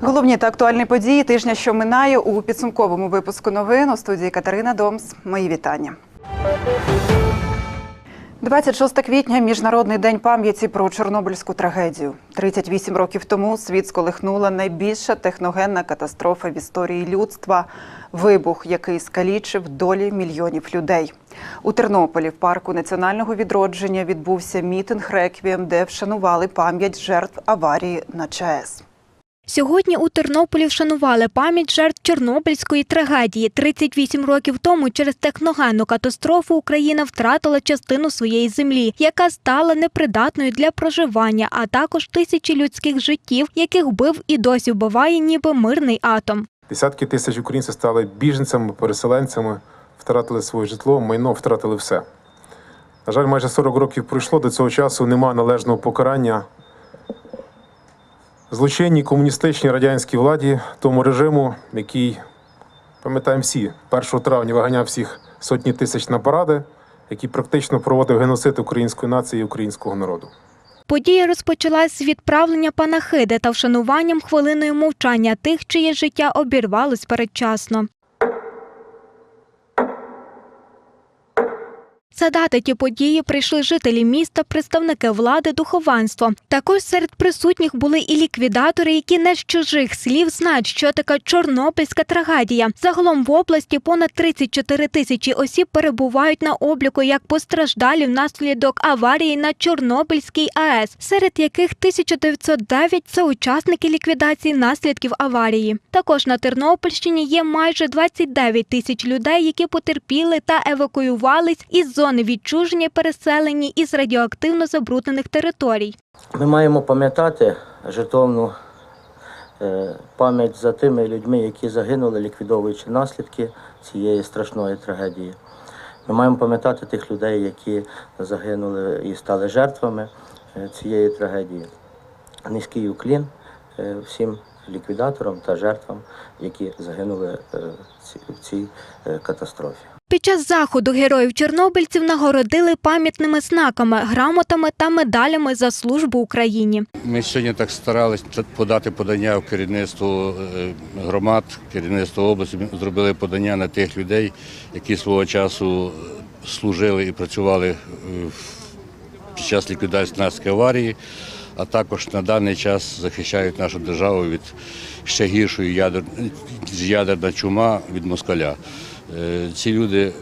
Головні та актуальні події тижня, що минає у підсумковому випуску новин у студії Катерина Домс. Мої вітання. 26 квітня міжнародний день пам'яті про Чорнобильську трагедію. 38 років тому світ сколихнула найбільша техногенна катастрофа в історії людства вибух, який скалічив долі мільйонів людей. У Тернополі в парку національного відродження відбувся мітинг реквієм, де вшанували пам'ять жертв аварії на ЧАЕС. Сьогодні у Тернополі вшанували пам'ять жертв Чорнобильської трагедії. 38 років тому через техногенну катастрофу Україна втратила частину своєї землі, яка стала непридатною для проживання, а також тисячі людських життів, яких вбив і досі вбиває ніби мирний атом. Десятки тисяч українців стали біженцями, переселенцями, втратили своє житло, майно, втратили все. На жаль, майже 40 років пройшло, до цього часу немає належного покарання злочинній комуністичній радянській владі, тому режиму, який, пам'ятаємо всі, 1 травня виганяв всіх сотні тисяч на паради, який практично проводив геноцид української нації і українського народу. Подія розпочалась з відправлення панахиди та вшануванням хвилиною мовчання тих, чиє життя обірвалось передчасно. Задати ті події прийшли жителі міста, представники влади, духовенство. Також серед присутніх були і ліквідатори, які не з чужих слів знають, що така чорнобильська трагедія. Загалом в області понад 34 тисячі осіб перебувають на обліку як постраждалі внаслідок аварії на Чорнобильській АЕС, серед яких 1909 – це учасники ліквідації наслідків аварії. Також на Тернопільщині є майже 29 тисяч людей, які потерпіли та евакуювались із зони відчуження, і переселені із радіоактивно забруднених територій. Ми маємо пам'ятати жертовну е, пам'ять за тими людьми, які загинули, ліквідовуючи наслідки цієї страшної трагедії. Ми маємо пам'ятати тих людей, які загинули і стали жертвами е, цієї трагедії. Низький уклін е, всім ліквідаторам та жертвам, які загинули в цій катастрофі. Під час заходу героїв чорнобильців нагородили пам'ятними знаками, грамотами та медалями за службу Україні. Ми сьогодні так старались подати подання в керівництво е, громад, керівництво області. Зробили подання на тих людей, які свого часу служили і працювали е, під час ліквідації наслідків аварії, а також на даний час захищають нашу державу від ще гіршої ядер, ядерна чума від москаля. Е, Ці люди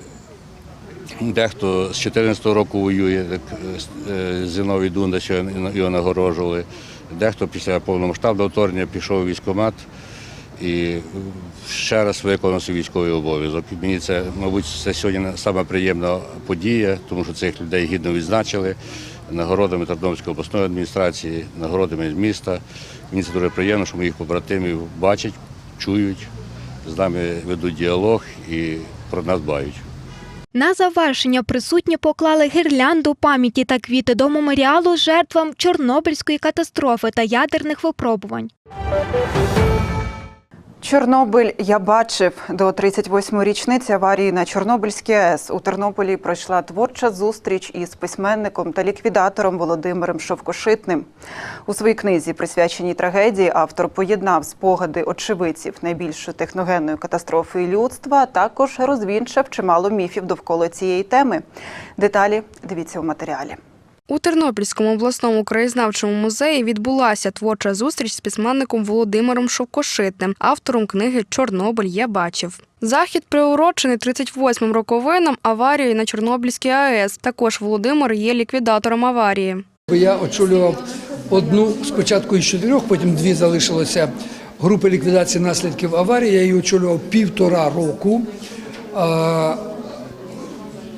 Дехто з 14 року воює, так е, Зіновій Дунда, що його нагороджували. Дехто після повномасштабного вторгнення пішов у військкомат і ще раз виконав свій військовий обов'язок. Мені це, мабуть, це сьогодні саме приємна подія, тому що цих людей гідно відзначили нагородами Тернопільської обласної адміністрації, нагородами міста. Мені це дуже приємно, що моїх побратимів бачать, чують, з нами ведуть діалог і про нас дбають. На завершення присутні поклали гірлянду пам'яті та квіти до меморіалу жертвам Чорнобильської катастрофи та ядерних випробувань. Чорнобиль я бачив до 38-ї річниці аварії на Чорнобильській АЕС. У Тернополі пройшла творча зустріч із письменником та ліквідатором Володимиром Шовкошитним. У своїй книзі, присвяченій трагедії, автор поєднав спогади очевидців найбільшої техногенної катастрофи людства, а також розвінчав чимало міфів довкола цієї теми. Деталі дивіться у матеріалі. У Тернопільському обласному краєзнавчому музеї відбулася творча зустріч з письменником Володимиром Шовкошитним, автором книги Чорнобиль я бачив. Захід приурочений 38-м роковинам аварії на Чорнобильській АЕС. Також Володимир є ліквідатором аварії. Я очолював одну спочатку із чотирьох, потім дві залишилося групи ліквідації наслідків аварії. Я її очолював півтора року,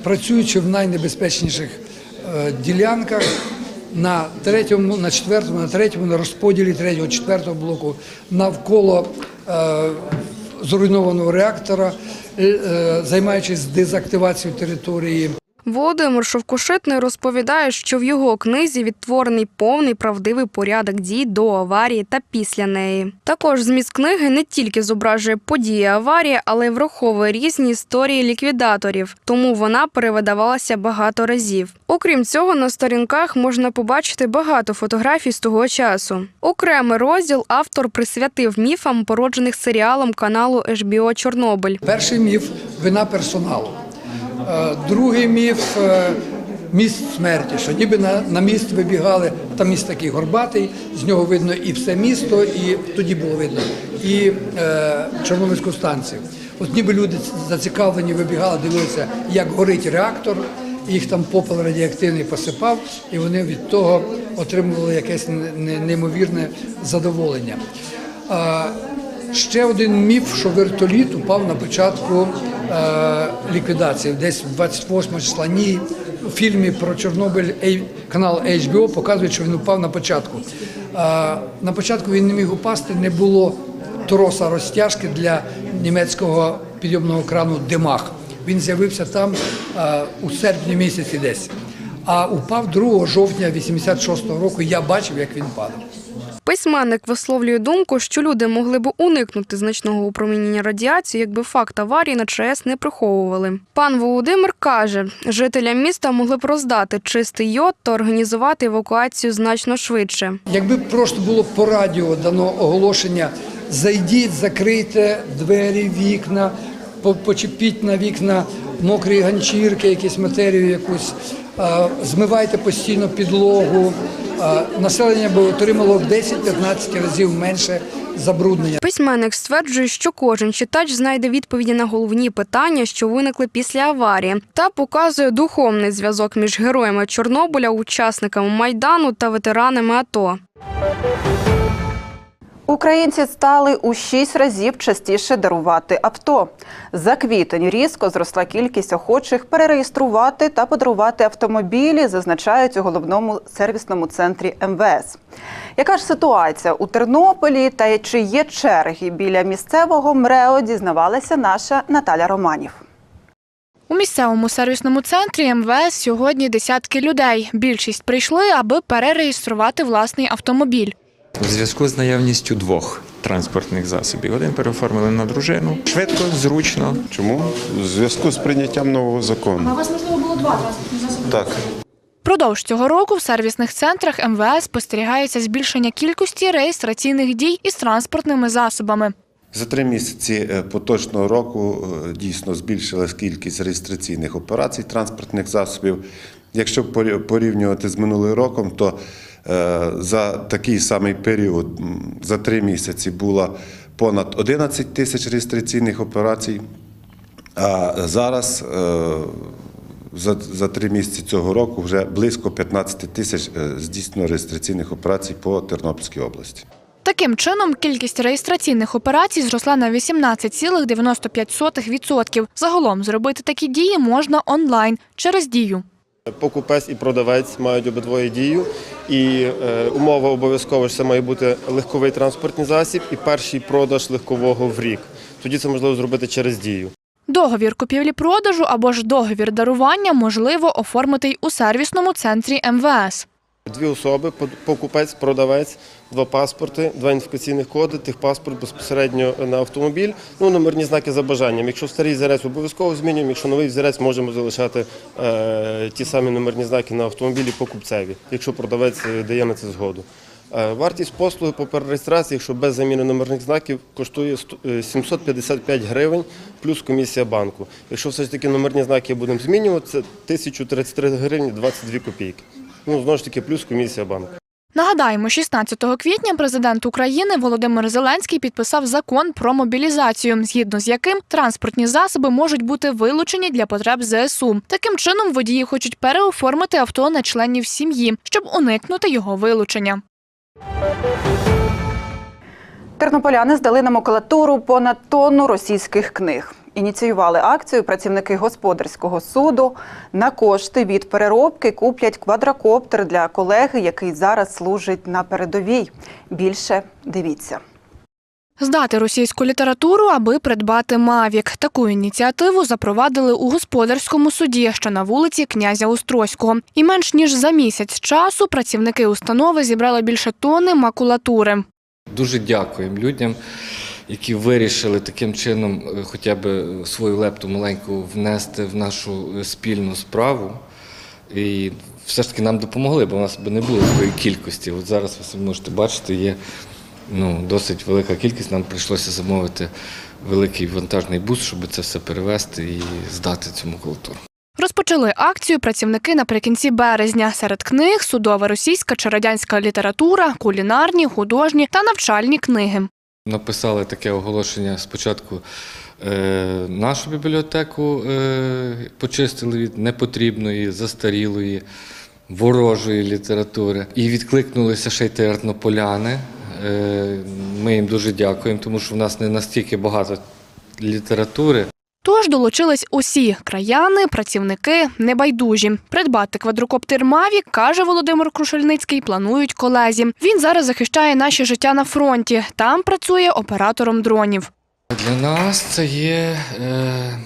працюючи в найнебезпечніших ділянках на третьому, на четвертому, на третьому, на розподілі третього, четвертого блоку навколо е, зруйнованого реактора, е, е, займаючись дезактивацією території. Володимир Шовкошитний розповідає, що в його книзі відтворений повний правдивий порядок дій до аварії та після неї. Також зміст книги не тільки зображує події аварії, але й враховує різні історії ліквідаторів, тому вона перевидавалася багато разів. Окрім цього, на сторінках можна побачити багато фотографій з того часу. Окремий розділ автор присвятив міфам, породжених серіалом каналу HBO Чорнобиль. Перший міф вина персоналу. Е, Другий міф е, міст смерті, що ніби на, на міст вибігали, там міст такий горбатий, з нього видно і все місто, і тоді було видно, і е, Чорнобильську станцію. От ніби люди зацікавлені вибігали, дивилися, як горить реактор, їх там попел радіоактивний посипав, і вони від того отримували якесь не- не- неймовірне задоволення. Ще один міф, що вертоліт упав на початку е, ліквідації, десь 28 числа. Ні, у фільмі про Чорнобиль канал HBO показує, що він упав на початку. Е, на початку він не міг упасти, не було троса розтяжки для німецького підйомного крану Демах. Він з'явився там е, у серпні місяці десь. А упав 2 жовтня 86-го року. Я бачив, як він падав. Письменник висловлює думку, що люди могли б уникнути значного упромінення радіації, якби факт аварії на ЧАЕС не приховували. Пан Володимир каже, жителям міста могли б роздати чистий йод та організувати евакуацію значно швидше. Якби просто було по радіо дано оголошення, зайдіть, закрийте двері, вікна, почепіть на вікна мокрі ганчірки, якусь матерію якусь, змивайте постійно підлогу. Населення би отримало в 10-15 разів менше забруднення. Письменник стверджує, що кожен читач знайде відповіді на головні питання, що виникли після аварії, та показує духовний зв'язок між героями Чорнобиля, учасниками майдану та ветеранами АТО. Українці стали у шість разів частіше дарувати авто. За квітень різко зросла кількість охочих перереєструвати та подарувати автомобілі, зазначають у головному сервісному центрі МВС. Яка ж ситуація у Тернополі та чи є черги біля місцевого МРЕО, дізнавалася наша Наталя Романів. У місцевому сервісному центрі МВС сьогодні десятки людей. Більшість прийшли, аби перереєструвати власний автомобіль. В зв'язку з наявністю двох транспортних засобів. Один переоформили на дружину. Швидко, зручно. Чому? У зв'язку з прийняттям нового закону. у вас можливо було два транспортні засоби. Так. Продовж цього року в сервісних центрах МВС спостерігається збільшення кількості реєстраційних дій із транспортними засобами. За три місяці е, поточного року е, дійсно збільшилась кількість реєстраційних операцій транспортних засобів. Якщо порі- порівнювати з минулим роком, то за такий самий період, за три місяці, було понад 11 тисяч реєстраційних операцій. А зараз е, за, за три місяці цього року вже близько 15 тисяч е, здійснено реєстраційних операцій по Тернопільській області. Таким чином, кількість реєстраційних операцій зросла на 18,95%. Загалом зробити такі дії можна онлайн через дію. Покупець і продавець мають обидвоє дію, і е, умова обов'язково це має бути легковий транспортний засіб і перший продаж легкового в рік. Тоді це можливо зробити через дію. Договір купівлі-продажу або ж договір дарування можливо оформити й у сервісному центрі МВС. Дві особи, покупець, продавець, два паспорти, два ідентифікаційних коди, тих паспорт безпосередньо на автомобіль, ну номерні знаки за бажанням. Якщо старий взірець обов'язково змінюємо, якщо новий взірець можемо залишати е, ті самі номерні знаки на автомобілі покупцеві, якщо продавець е, дає на це згоду. Е, Вартість послуги по перереєстрації, якщо без заміни номерних знаків, коштує е, 755 гривень плюс комісія банку. Якщо все ж таки номерні знаки будемо змінювати, це 1033 гривні 22 копійки. Ну, знову ж таки, плюс комісія банку. Нагадаємо, 16 квітня президент України Володимир Зеленський підписав закон про мобілізацію, згідно з яким транспортні засоби можуть бути вилучені для потреб ЗСУ. Таким чином, водії хочуть переоформити авто на членів сім'ї, щоб уникнути його вилучення. Тернополяни здали на макулатуру понад тонну російських книг. Ініціювали акцію працівники господарського суду. На кошти від переробки куплять квадрокоптер для колеги, який зараз служить на передовій. Більше дивіться. Здати російську літературу, аби придбати Мавік. Таку ініціативу запровадили у господарському суді, що на вулиці князя Острозького. І менш ніж за місяць часу працівники установи зібрали більше тонни макулатури. Дуже дякуємо людям, які вирішили таким чином е, хоча б свою лепту маленьку внести в нашу е, спільну справу. І все ж таки нам допомогли, бо в нас би не було такої кількості. От зараз ви можете бачити, є ну, досить велика кількість. Нам прийшлося замовити великий вантажний бус, щоб це все перевезти і здати цю макулатуру. Розпочали акцію працівники наприкінці березня. Серед книг судова російська чи радянська література, кулінарні, художні та навчальні книги. Написали таке оголошення спочатку. е, Нашу бібліотеку е, почистили від непотрібної, застарілої, ворожої літератури. І відкликнулися ще й тернополяни. Е, Ми їм дуже дякуємо, тому що в нас не настільки багато літератури. Тож долучились усі краяни, працівники, небайдужі. Придбати квадрокоптер Мавік, каже Володимир Крушельницький, планують колезі. Він зараз захищає наше життя на фронті. Там працює оператором дронів. Для нас це є е,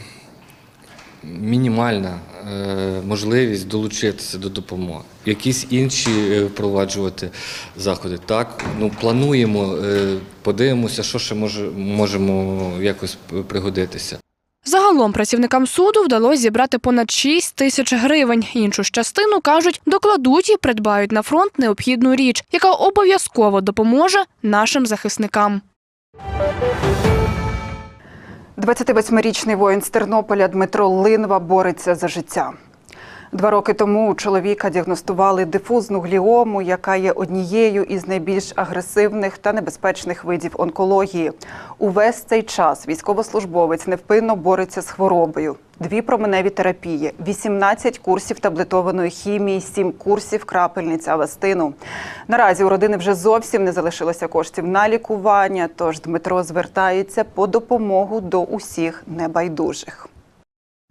мінімальна е, можливість долучитися до допомоги. Якісь інші е, впроваджувати заходи. Так, ну плануємо, е, подивимося, що ще може, можемо якось пригодитися. Загалом працівникам суду вдалося зібрати понад 6 тисяч гривень. Іншу ж частину кажуть, докладуть і придбають на фронт необхідну річ, яка обов'язково допоможе нашим захисникам. 28-річний воїн з Тернополя Дмитро Линва бореться за життя. Два роки тому у чоловіка діагностували дифузну гліому, яка є однією із найбільш агресивних та небезпечних видів онкології. Увесь цей час військовослужбовець невпинно бореться з хворобою. Дві променеві терапії, 18 курсів таблетованої хімії, 7 курсів крапельниць авастину. Наразі у родини вже зовсім не залишилося коштів на лікування, тож Дмитро звертається по допомогу до усіх небайдужих.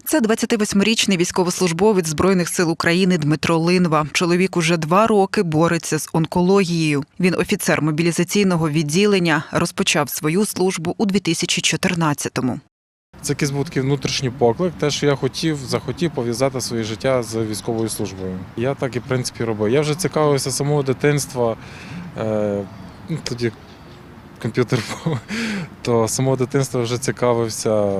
Це 28-річний військовослужбовець Збройних сил України Дмитро Линва. Чоловік уже два роки бореться з онкологією. Він офіцер мобілізаційного відділення, розпочав свою службу у 2014-му. Це якийсь внутрішній поклик, те, що я хотів, захотів пов'язати своє життя з військовою службою. Я так і в принципі робив. Я вже цікавився самого дитинства. Е, ну, тоді комп'ютер був, то з самого дитинства вже цікавився,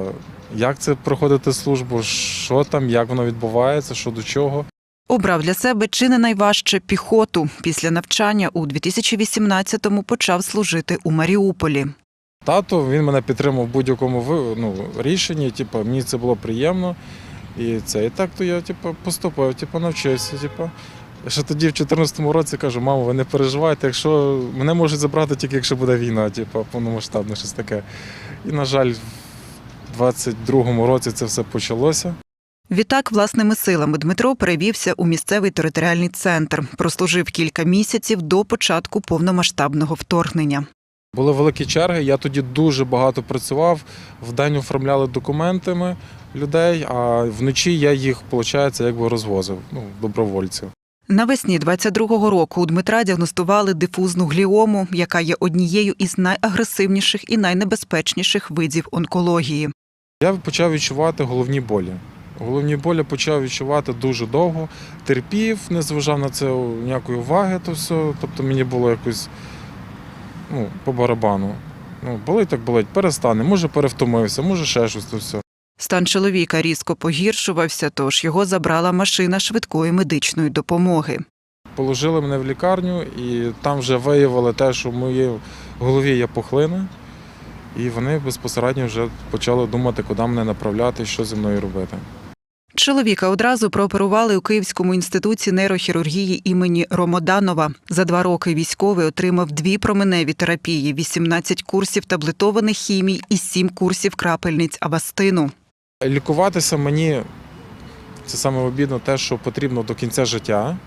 як це проходити службу, що там, як воно відбувається, що до чого. Обрав для себе чи не найважче піхоту. Після навчання у 2018-му почав служити у Маріуполі. Тато він мене підтримав в будь-якому ну, рішенні. Типу, мені це було приємно. І це і так то я типу, поступив, типу, навчився. Типу. Я ще тоді, в 2014 році, кажу, мамо, ви не переживайте, якщо мене можуть забрати тільки якщо буде війна, типу, повномасштабне щось таке. І, на жаль, в 22-му році це все почалося. Відтак, власними силами Дмитро перевівся у місцевий територіальний центр. Прослужив кілька місяців до початку повномасштабного вторгнення. Були великі черги. Я тоді дуже багато працював. Вдень оформляли документами людей, а вночі я їх, виходить, якби розвозив, ну, добровольців. Навесні 22-го року у Дмитра діагностували дифузну гліому, яка є однією із найагресивніших і найнебезпечніших видів онкології. Я почав відчувати головні болі. Головні болі почав відчувати дуже довго. Терпів, не зважав на це ніякої уваги, то все. Тобто мені було якось ну, по барабану. Ну, болить так болить, перестане. Може, перевтомився, може ще щось то все. Стан чоловіка різко погіршувався, тож його забрала машина швидкої медичної допомоги. Положили мене в лікарню, і там вже виявили те, що в моїй голові є пухлина. І вони безпосередньо вже почали думати, куди мене направляти, що зі мною робити. Чоловіка одразу прооперували у Київському інституті нейрохірургії імені Ромоданова. За два роки військовий отримав дві променеві терапії, 18 курсів таблетованих хімій і 7 курсів крапельниць авастину. Лікуватися мені це саме обідно те, що потрібно до кінця життя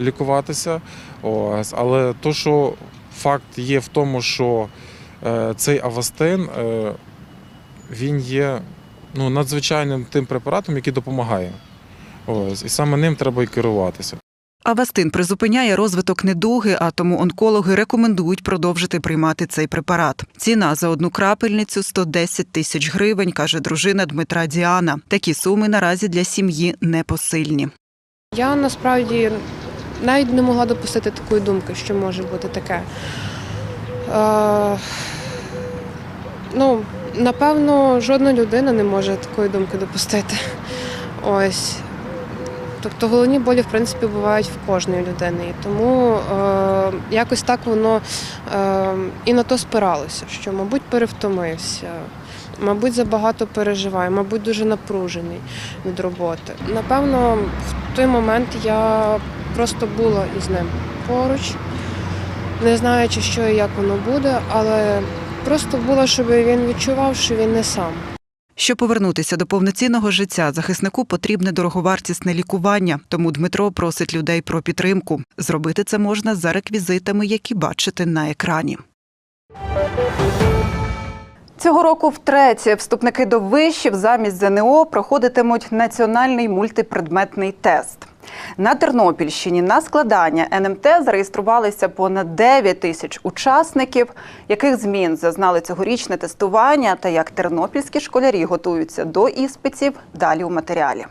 лікуватися. Ось. Але то, що факт є в тому, що е, цей авастин е, він є ну, надзвичайним тим препаратом, який допомагає. Ось. І саме ним треба і керуватися. Авастин призупиняє розвиток недуги, а тому онкологи рекомендують продовжити приймати цей препарат. Ціна за одну крапельницю 110 тисяч гривень, каже дружина Дмитра Діана. Такі суми наразі для сім'ї непосильні. Я насправді навіть не могла допустити такої думки, що може бути таке. Е, ну, напевно, жодна людина не може такої думки допустити. Ось. Тобто головні болі, в принципі, бувають в кожної людини. І тому е, якось так воно е, і на то спиралося, що, мабуть, перевтомився, мабуть, забагато переживає, мабуть, дуже напружений від роботи. Напевно, в той момент я просто була із ним поруч, не знаючи, що і як воно буде, але просто була, щоб він відчував, що він не сам. Щоб повернутися до повноцінного життя, захиснику потрібне дороговартісне лікування. Тому Дмитро просить людей про підтримку. Зробити це можна за реквізитами, які бачите на екрані. Цього року втретє вступники до вишів замість ЗНО проходитимуть національний мультипредметний тест. На Тернопільщині на складання НМТ зареєструвалися понад 9 тисяч учасників. Яких змін зазнали цьогорічне тестування та як тернопільські школярі готуються до іспитів далі у матеріалі.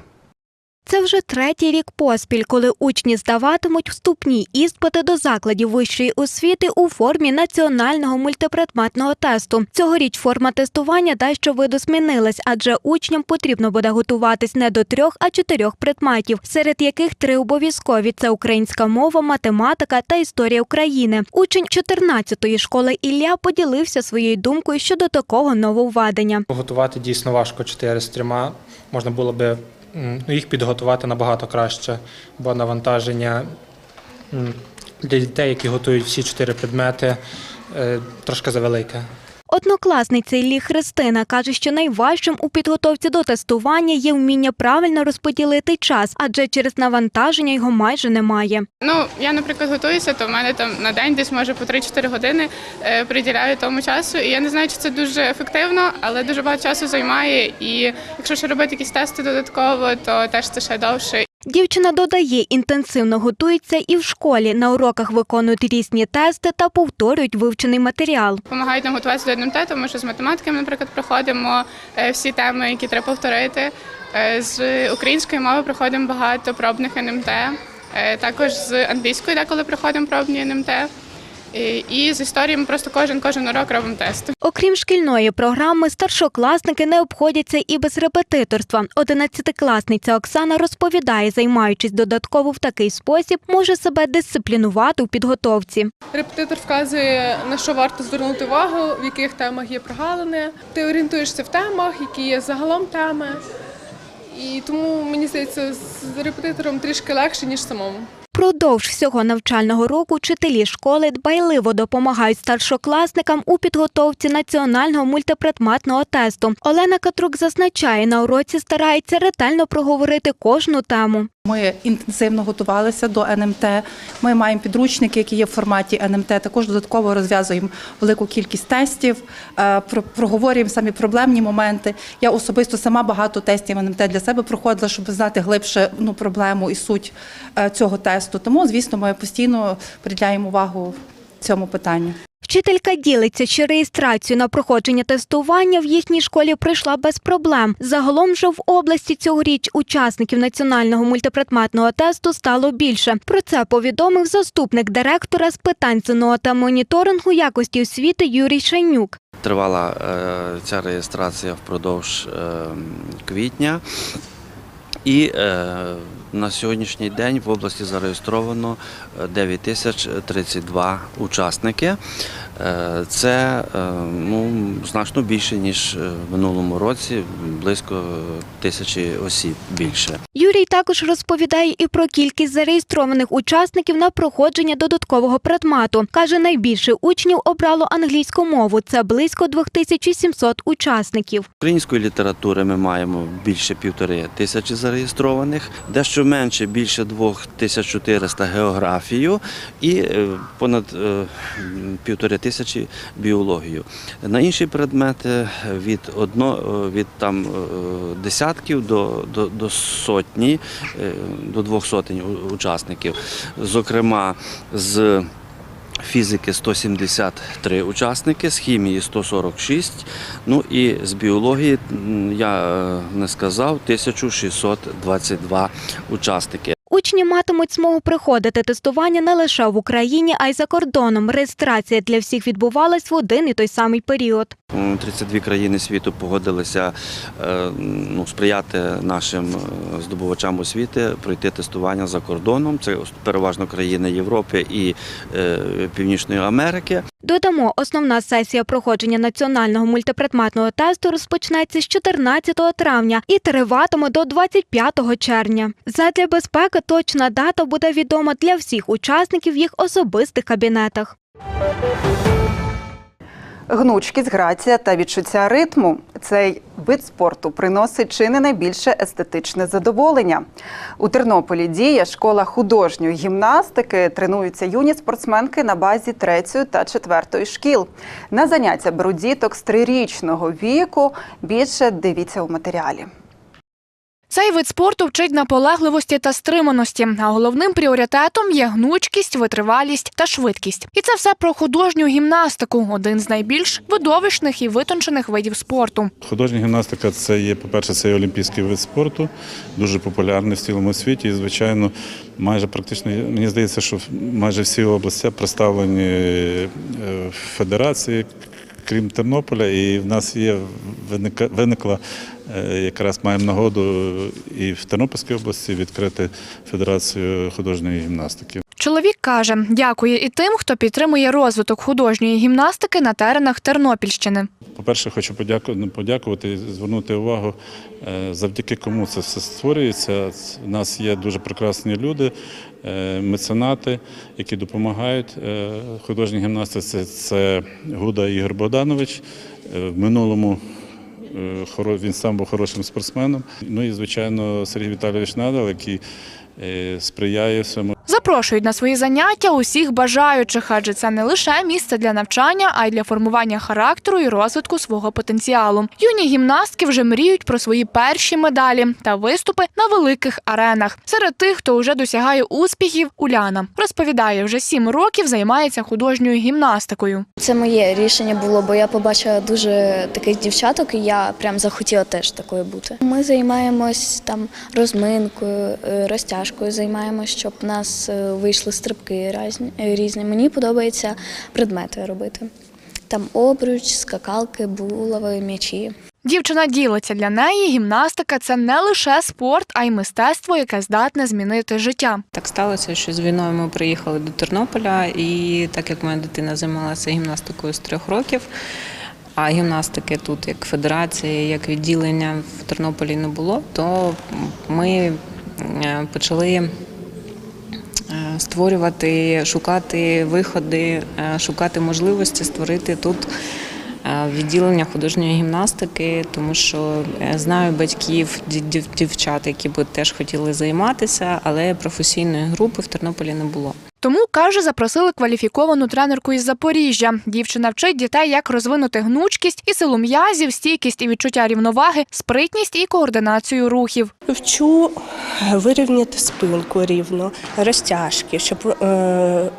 Це вже третій рік поспіль, коли учні здаватимуть вступні іспити до закладів вищої освіти у формі національного мультипредметного тесту. Цьогоріч форма тестування дещо видозмінилась, адже учням потрібно буде готуватись не до трьох, а чотирьох предметів, серед яких три обов'язкові це українська мова, математика та історія України. Учень 14-ї школи Ілля поділився своєю думкою щодо такого нововведення. Готувати дійсно важко чотири з трьома. Можна було би їх підготувати набагато краще, бо навантаження для дітей, які готують всі чотири предмети, е, трошки завелике. Однокласниця Іллі Христина каже, що найважчим у підготовці до тестування є вміння правильно розподілити час, адже через навантаження його майже немає. Ну, я, наприклад, готуюся, то в мене там на день десь може по 3-4 години е, приділяю тому часу. І я не знаю, чи це дуже ефективно, але дуже багато часу займає. І якщо ще робити якісь тести додатково, то теж це ще довше. Дівчина додає, інтенсивно готується і в школі. На уроках виконують різні тести та повторюють вивчений матеріал. Помагають нам готуватися до НМТ, тому що з математиками, наприклад, проходимо е, всі теми, які треба повторити. Е, З української мови проходимо багато пробних НМТ. Е, Також з англійської деколи проходимо пробні НМТ. І- І з історії ми просто кожен кожен урок робимо тести. Окрім шкільної програми, старшокласники не обходяться і без репетиторства. Одинадцятикласниця Оксана розповідає, займаючись додатково в такий спосіб, може себе дисциплінувати у підготовці. Репетитор вказує, на що варто звернути увагу, в яких темах є прогалини. Ти орієнтуєшся в темах, які є загалом теми. І тому мені здається, з репетитором трішки легше, ніж самому. Продовж всього навчального року вчителі школи дбайливо допомагають старшокласникам у підготовці національного мультипредметного тесту. Олена Катрук зазначає, на уроці старається ретельно проговорити кожну тему. Ми інтенсивно готувалися до НМТ. Ми маємо підручники, які є в форматі НМТ. Також додатково розв'язуємо велику кількість тестів, е, проговорюємо самі проблемні моменти. Я особисто сама багато тестів НМТ для себе проходила, щоб знати глибше ну, проблему і суть е, цього тесту. Тому, звісно, ми постійно приділяємо увагу цьому питанню. Вчителька ділиться, що реєстрацію на проходження тестування в їхній школі пройшла без проблем. Загалом же в області цьогоріч учасників національного мультипредметного тесту стало більше. Про це повідомив заступник директора з питань ЗНО та моніторингу якості освіти Юрій Шайнюк. Тривала е, ця реєстрація впродовж е, квітня. І е, на сьогоднішній день в області зареєстровано е, 9032 учасники. Е, Це е, ну, значно більше, ніж е, в минулому році, близько тисячі осіб більше. Юрій також розповідає і про кількість зареєстрованих учасників на проходження додаткового предмету. Каже, найбільше учнів обрало англійську мову. Це близько 2700 учасників. Української літератури ми маємо більше півтори тисячі зареєстрованих, дещо менше більше 2400 географію і понад півтори тисячі тисячі біологію. На інші предмети від одно, від там е, десятків до, до, до сотні, е, до двох сотень учасників. Зокрема, з Фізики 173 учасники, з хімії 146, ну і з біології я е, не сказав 1622 учасники. Учні матимуть змогу приходити тестування не лише в Україні, а й за кордоном. Реєстрація для всіх відбувалась в один і той самий період. М, 32 країни світу погодилися е, ну, сприяти нашим е, здобувачам освіти пройти тестування за кордоном. Це переважно країни Європи і е, Північної Америки. Додамо, основна сесія проходження національного мультипредметного тесту розпочнеться з 14 травня і триватиме до 25 червня. Задля безпеки точна дата буде відома для всіх учасників в їх особистих кабінетах. Гнучкість, грація та відчуття ритму. Цей вид спорту приносить чи не найбільше естетичне задоволення. У Тернополі діє школа художньої гімнастики. Тренуються юні спортсменки на базі третьої та четвертої шкіл. На заняття беруть діток з трирічного віку. Більше дивіться у матеріалі. Цей вид спорту вчить наполегливості та стриманості, а головним пріоритетом є гнучкість, витривалість та швидкість. І це все про художню гімнастику один з найбільш видовищних і витончених видів спорту. Художня гімнастика це є, по-перше, це є олімпійський вид спорту, дуже популярний в цілому світі. І, звичайно, майже практично, мені здається, що майже всі області представлені е, федерації, крім Тернополя, і в нас є виникла е, якраз маємо нагоду і в Тернопільській області відкрити Федерацію художньої гімнастики. Чоловік каже, дякує і тим, хто підтримує розвиток художньої гімнастики на теренах Тернопільщини. По-перше, хочу подякувати і звернути увагу, е, завдяки кому це все створюється. У нас є дуже прекрасні люди, е, меценати, які допомагають е, художній гімнастиці. Це Гуда Ігор Богданович. В минулому він сам був хорошим спортсменом. Ну і, звичайно, Сергій Віталійович Надал, який сприяє всьому. Запрошують на свої заняття усіх бажаючих, адже це не лише місце для навчання, а й для формування характеру і розвитку свого потенціалу. Юні гімнастки вже мріють про свої перші медалі та виступи на великих аренах. Серед тих, хто вже досягає успіхів, Уляна розповідає, вже сім років займається художньою гімнастикою. Це моє рішення було, бо я побачила дуже таких дівчаток, і я прям захотіла теж такою бути. Ми займаємось там розминкою, е, розтяжкою, займаємось, щоб у нас вийшли стрибки різні- різні. Мені подобається предмети робити. Там обруч, скакалки, булави, м'ячі. Дівчина ділиться для неї. Гімнастика це не лише спорт, а й мистецтво, яке здатне змінити життя. Так сталося, що з війною ми приїхали до Тернополя, і так як моя дитина займалася гімнастикою з трьох років, а гімнастики тут як федерації, як відділення в Тернополі не було, то ми е, почали створювати, шукати виходи, е, шукати можливості створити тут е, відділення художньої гімнастики, тому що е, знаю батьків, дів- дів- дівчат, які б теж хотіли займатися, але професійної групи в Тернополі не було. Тому каже, запросили кваліфіковану тренерку із Запоріжжя. Дівчина вчить дітей, як розвинути гнучкість і силу м'язів, стійкість і відчуття рівноваги, спритність і координацію рухів. Вчу вирівняти спинку рівно, розтяжки, щоб е,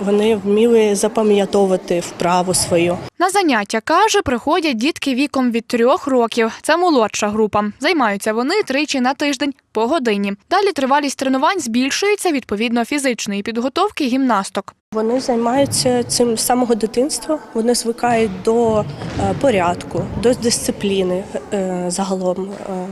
вони вміли запам'ятовувати вправу свою. На заняття каже, приходять дітки віком від трьох років. Це молодша група. Займаються вони тричі на тиждень по годині. Далі тривалість тренувань збільшується відповідно фізичної підготовки гімнасток. Вони займаються цим з самого дитинства. Вони звикають до е, порядку, до дисципліни е, загалом. Е,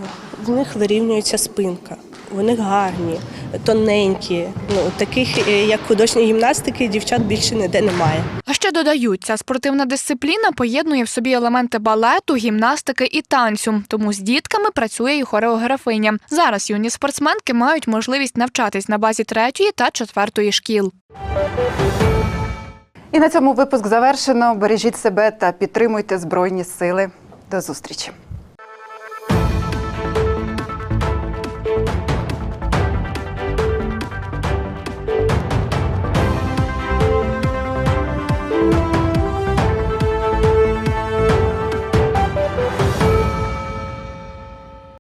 В них вирівнюється спинка. Вони гарні, тоненькі. Ну таких як художні гімнастики, дівчат більше ніде немає. А ще додають, ця спортивна дисципліна поєднує в собі елементи балету, гімнастики і танцю. Тому з дітками працює і хореографиня. Зараз юні спортсменки мають можливість навчатись на базі третьої та четвертої шкіл. І на цьому випуск завершено. Бережіть себе та підтримуйте Збройні Сили. До зустрічі.